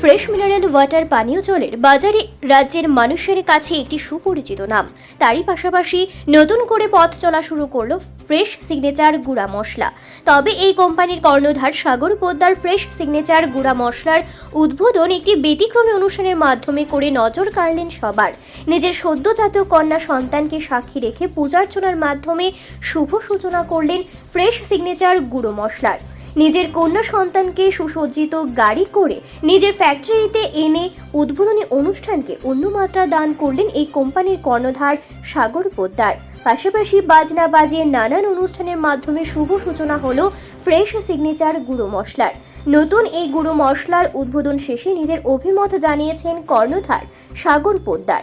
Fresh mineral water পানীয় জলের বাজারে রাজ্যের মানুষের কাছে একটি সুপরিচিত নাম। তারই পাশাপাশি নতুন করে পথ চলা শুরু করল ফ্রেশ সিগনেচার গুঁড়া মশলা। তবে এই কোম্পানির কর্ণধার সাগর পোদ্দার ফ্রেশ সিগনেচার গুঁড়া মশলার উদ্বোধন একটি ব্যতিক্রমী অনুষ্ঠানের মাধ্যমে করে নজর কাড়লেন সবার। নিজের সদ্যজাত কন্যা সন্তানকে সাক্ষী রেখে পূজার্চনার মাধ্যমে শুভ সূচনা করলেন ফ্রেশ সিগনেচার গুঁড়ো মশলার। নিজের কন্যা সন্তানকে সুসজ্জিত গাড়ি করে নিজের ফ্যাক্টরিতে এনে উদ্বোধনী অনুষ্ঠানকে অন্য মাত্রা দান করলেন এই কোম্পানির কর্ণধার সাগর পোদ্দার। পাশাপাশি বাজনা বাজিয়ে নানান অনুষ্ঠানের মাধ্যমে শুভ সূচনা হলো ফ্রেশ সিগনেচার গুঁড়ো মশলার। নতুন এই গুঁড়ো মশলার উদ্বোধন শেষে নিজের অভিমত জানিয়েছেন কর্ণধার সাগর পোদ্দার।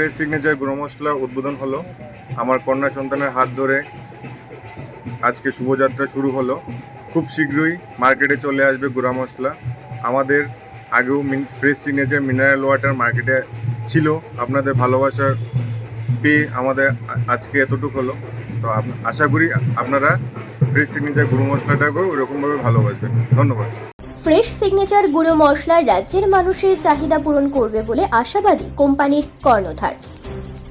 fresh signature গুঁড়ো মশলা উদ্বোধন হলো। আমার কন্যা সন্তানের হাত ধরে আজকে শুভযাত্রা শুরু হলো। খুব শীঘ্রই মার্কেটে চলে আসবে গুঁড়া মশলা। আমাদের আগেও ফ্রেশ সিগনেচার মিনারেল ওয়াটার মার্কেটে ছিল। আপনাদের ভালোবাসার পেয়ে আমাদের আজকে এতটুকু হলো। তো আশা করি আপনারা ফ্রেশ সিগনেচার গুঁড়ো মশলাটাকেও ওরকমভাবে ভালোবাসবেন। ধন্যবাদ। ফ্রেশ সিগনেচার গুঁড়ো মশলা রাজ্যের মানুষের চাহিদা পূরণ করবে বলে আশাবাদী কোম্পানির কর্ণধার।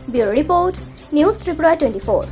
Bureau report, news Tripura twenty four.